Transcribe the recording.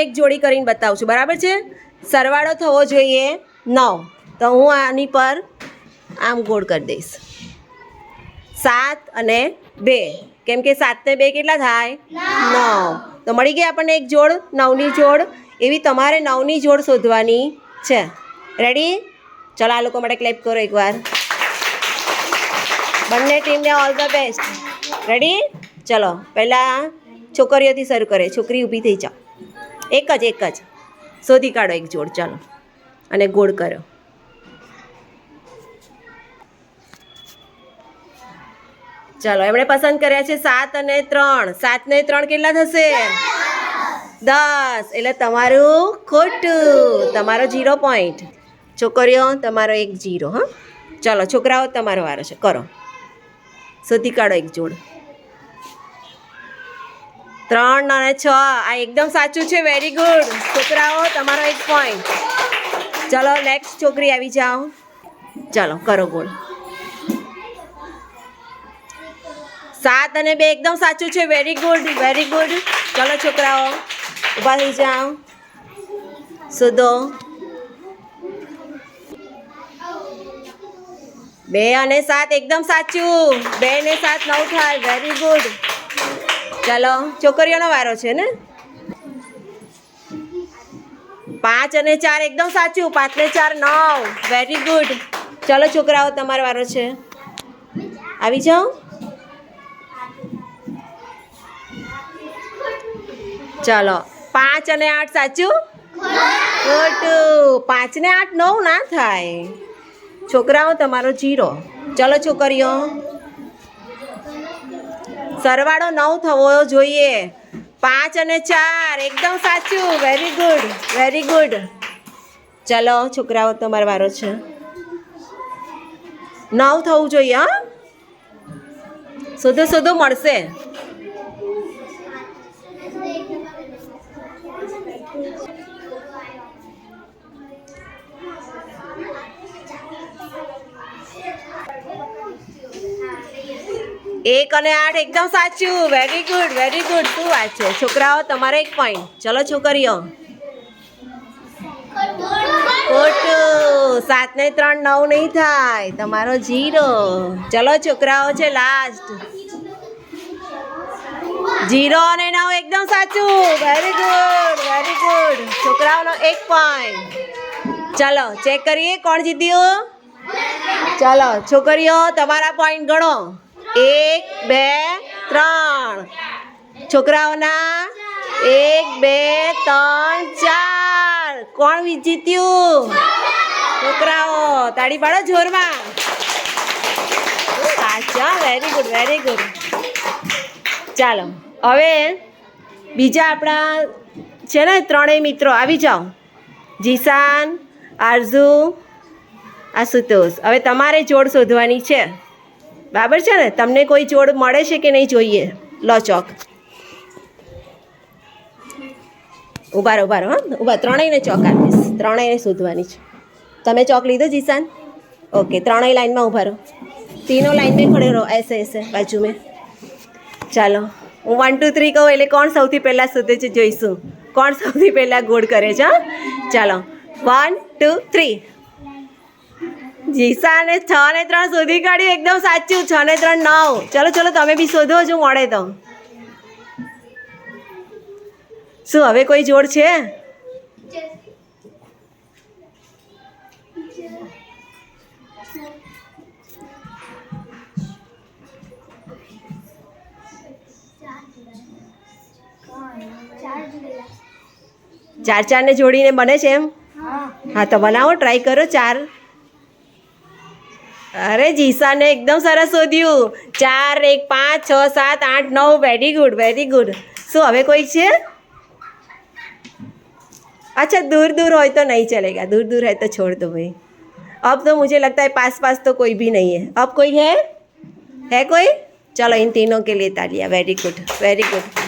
એક જોડી કરીને બતાવું છું બરાબર છે? સરવાળો થવો જોઈએ નવ. તો હું આની પર આમ ગોળ કરી દઈશ. સાત અને બે. કેમ કે સાત ને બે કેટલા થાય? નવ. તો મળી ગઈ આપણને એક જોડ નવની જોડ. એવી તમારે નવની જોડ શોધવાની છે. રેડી ચલો આ લોકો માટે ક્લેપ કરો એકવાર. બંને ટીમને ઓલ ધ બેસ્ટ રેડી ચલો પહેલાં છોકરીઓથી શરૂ કરે છોકરી ઊભી થઈ જાઓ એક જ એક જ. શોધી કાઢો એક જોડ, ચાલો. અને ગોળ કરો. ચાલો, એમણે પસંદ કર્યા છે સાત અને ત્રણ. સાત ને ત્રણ કેટલા થશે? દસ. એટલે તમારું ખોટું. તમારો જીરો પોઈન્ટ. છોકરીઓ, તમારો એક જીરો હા? ચાલો, છોકરાઓ, તમારો વારો છે. કરો. શોધી કાઢો એક જોડ. ત્રણ અને છ. આ એકદમ સાચું છે. વેરી ગુડ છોકરાઓ, તમારો એક પોઈન્ટ ચલો નેક્સ્ટ છોકરી આવી જાઓ. ચલો, કરો ગોળ સાત અને બે એકદમ સાચું છે. વેરી ગુડ વેરી ગુડ ચલો, છોકરાઓ, ઊભા થઈ જાઓ. સુધો બે અને સાત એકદમ સાચું. બે ને સાત, નવ થાય. વેરી ગુડ ચાલો, છોકરીઓનો વારો છે ને? પાંચ અને ચાર એકદમ સાચું, પાંચ ને ચાર નવ. વેરી ગુડ ચલો, છોકરાઓ, તમારો વારો છે. આવી જાઓ. ચાલો, પાંચ અને આઠ સાચું? ખોટું. પાંચ ને આઠ નવ ના થાય. છોકરાઓ, તમારો જીરો. ચલો, છોકરીઓ. સરવાળો નવ થવો જોઈએ. પાંચ અને ચાર, એકદમ સાચું. વેરી ગુડ વેરી ગુડ ચલો, છોકરાઓ, તમારો વારો છે. નવ થવું જોઈએ, હા? શોધો શોધો, મળશે. એક અને આઠ એકદમ સાચું. વેરી ગુડ વેરી ગુડ શું વાત છે? છોકરાઓ, તમારે એક પોઈન્ટ ચલો છોકરીઓ. ખોટું. સાત ને ત્રણ, નવ નહીં થાય. તમારો જીરો. ચલો છોકરાઓ છે લાસ્ટ જીરો અને નવ એકદમ સાચું. વેરી ગુડ વેરી ગુડ છોકરાઓનો એક પોઈન્ટ ચલો ચેક કરીએ કોણ જીત્યું? ચાલો, છોકરીઓ, તમારા પોઈન્ટ ગણો. એક, બે, ત્રણ. છોકરાઓના એક, બે, ત્રણ, ચાર. કોણ જીત્યું છોકરાઓ, તાળી પાડો જોરમાં. સાચા વેરી ગુડ વેરી ગુડ ચાલો, હવે બીજા આપણા છે ને ત્રણેય મિત્રો, આવી જાઓ. જીશાન, આરઝુ, આશુતોષ. હવે તમારે જોડ શોધવાની છે. બરાબર છે ને? તમને કોઈ જોડ મળે છે કે નહીં જોઈએ? લો ચોક. ઊભા રહો ઊભા રહો, હા. ઊભા, ત્રણેયને ચોક આપીશ. ત્રણેયને શોધવાની છે. તમે ચોક લીધો જીશાન ઓકે, ત્રણેય લાઈનમાં ઊભા રહો. તીનો લાઈન મેં ખડે રહો એસે એસે બાજુ મેં ચાલો, હું વન ટુ થ્રી કહું એટલે કોણ સૌથી પહેલાં શોધે છે જોઈશું. કોણ સૌથી પહેલાં ગોળ કરે છે ચાલો વન ટુ થ્રી જીસાને છ ને ત્રણ શોધી કાઢ્યું. એકદમ સાચું છ ને ત્રણ નવ. ચલો ચલો તમે બી શોધો જો મળે તો. શું હવે કોઈ જોડ છે? ચાર ચારને જોડીને બને છે એમ? હા. તો બનાવો ટ્રાય કરો ચાર. અરે જીસાને એકદમ સરસ શોધ્યું ચાર એક પાંચ છ સાત આઠ નવ વેરી ગુડ વેરી ગુડ શું હવે કોઈ છે अच्छा दूर दूर हो तो नहीं चलेगा दूर दूर है तो छोड़ दो भाई अब तो मुझे लगता है पास पास तो कोई भी नहीं है अब कोई है है कोई चलो इन तीनों के लिए तालियां वेरी गुड वेरी गुड